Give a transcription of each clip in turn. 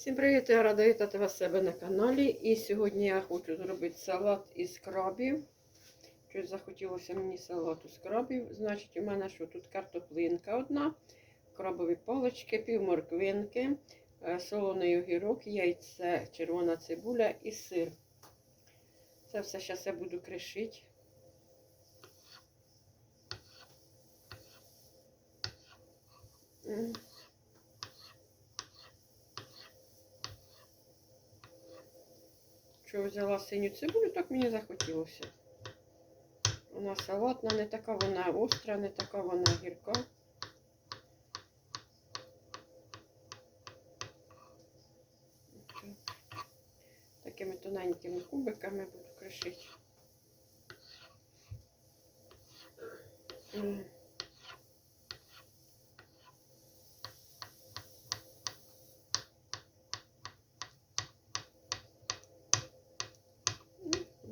Всім привіт! Я рада вітати вас себе на каналі. І сьогодні я хочу зробити салат із крабів. Щось захотілося мені салату з крабів. Значить, у мене що тут картоплинка одна, крабові палички, пів морквинки, е, солоний огірок, яйце, червона цибуля і сир. Це все зараз я буду кришити. М. Що взяла синю цибулю, так мені захотілося. Вона салатна, не така вона остра, не така вона гірка. Такими тоненькими кубиками буду кришити. М.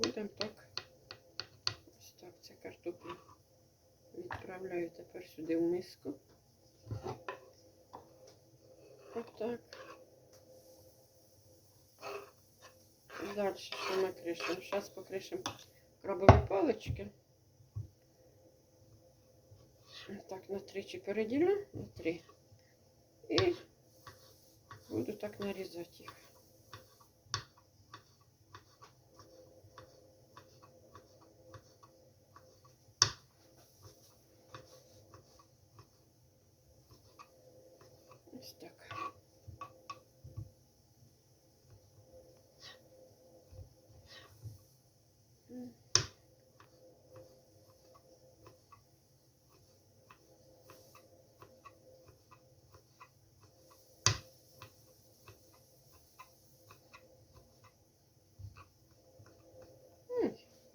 Ну, Будемо так. Ось так ця картопля відправляю тепер сюди в миску. Отак. Далі що накришимо? Зараз покришимо крабові палички. Так, на тричі переділю, на три. І буду так нарізати їх. Ось так.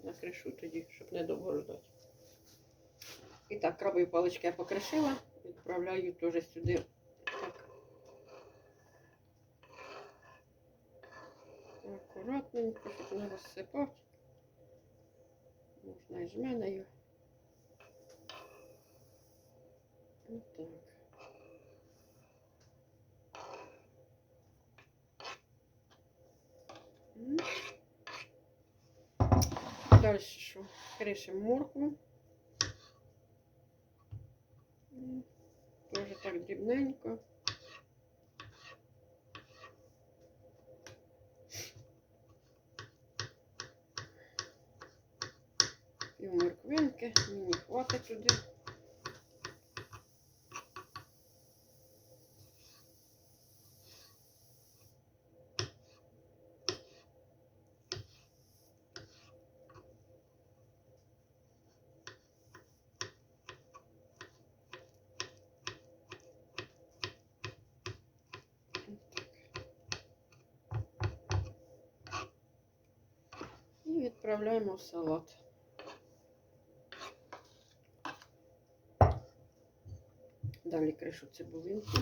Накришу тоді, щоб недовго ждати. І так, крабові палички я покришила, відправляю теж сюди Акуратненько, щоб не розсипати. Можна і жменею. Отак. М. Далі що? Кришимо моркву. М. Тоже так дрібненько. Пів морквинки, мені хватить туди. І відправляємо в салат. Далі кришу цибулинки.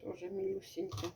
Тоже мілюсінько.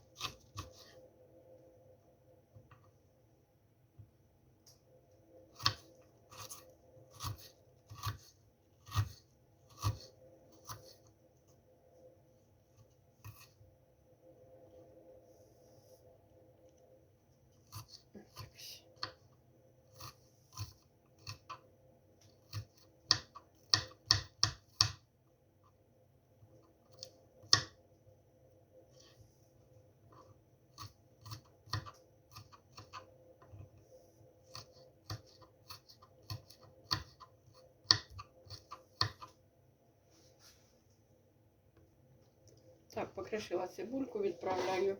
Покришила цибульку, відправляю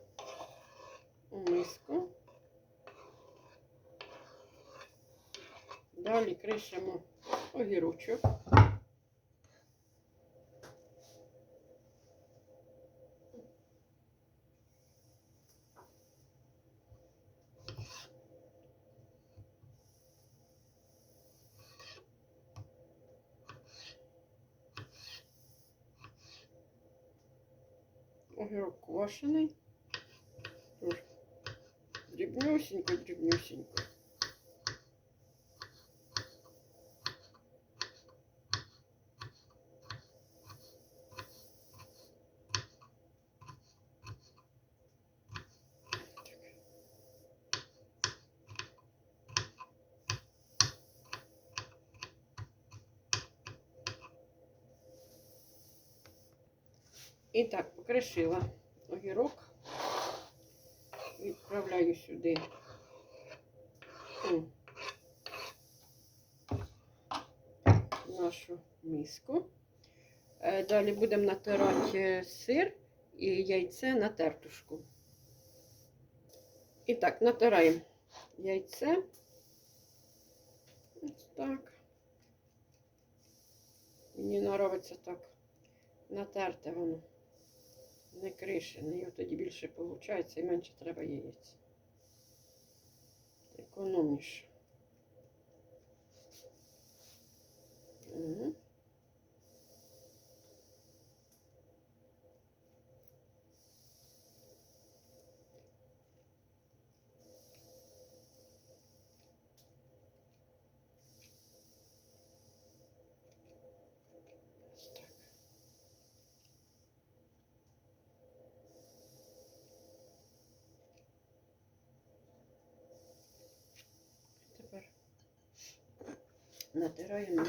у миску. Далі кришимо огірочок. Огірок квашений. Дрібнюсінько. І так, покришила огірок. Відправляю сюди. Нашу миску. Е, Далі будемо натирати е, сир і яйце на тертушку. І так, натираємо яйце. Ось так. Мені подобається так. Натерте воно. Не кришене. Його тоді більше виходить і менше треба яєць. Економніше. Мгм. Натираємо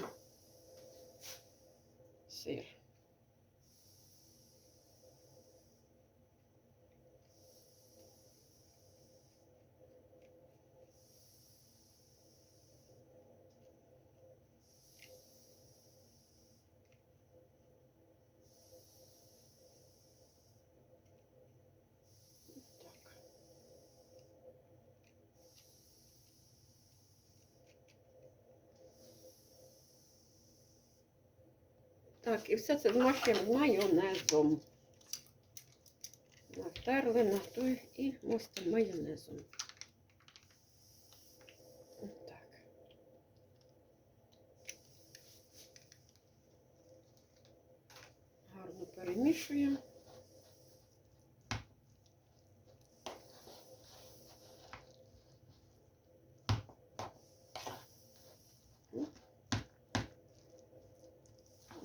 сир. Так. Так, і все це змащуємо майонезом. Натерли на той і мостимо майонезом. Так. Гарно перемішуємо.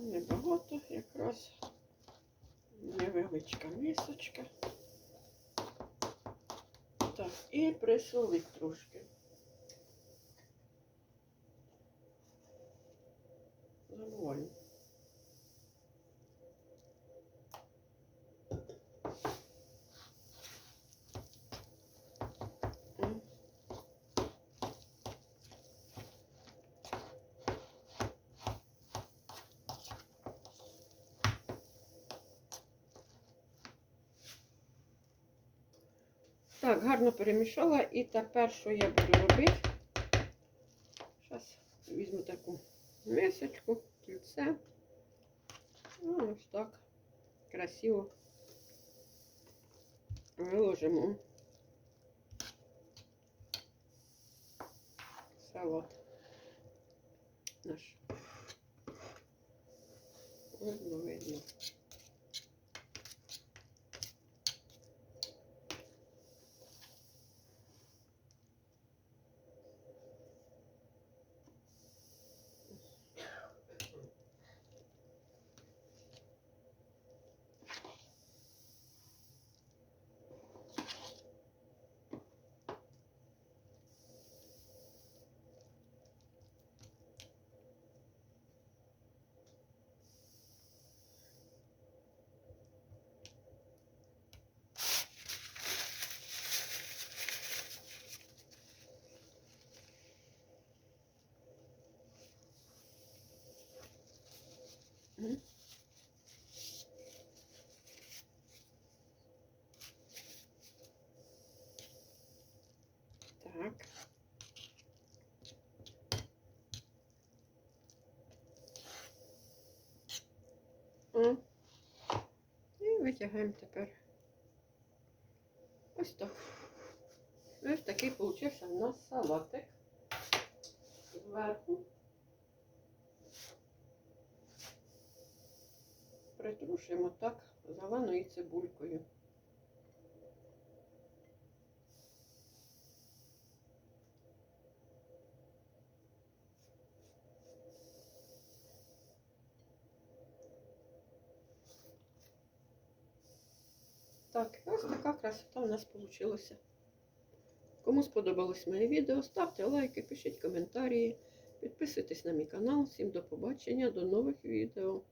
Небагато, якраз невеличка місочка. Так, і присолить трошки. Забуваємо. Так, гарно перемішала. І тепер, що я буду робити? Зараз візьму таку мисочку, кільце. Ну, ось так. Красиво виложимо салат наш. Видно, видно. Мгм. Так. О. І витягаємо тепер. Ось так. Ось такий получився у нас салатик. Зверху. притрушуємо так зеленою цибулькою. Так, ось така красота у нас вийшла. Кому сподобалось моє відео, ставте лайки, пишіть коментарі, підписуйтесь на мій канал. Всім до побачення, до нових відео.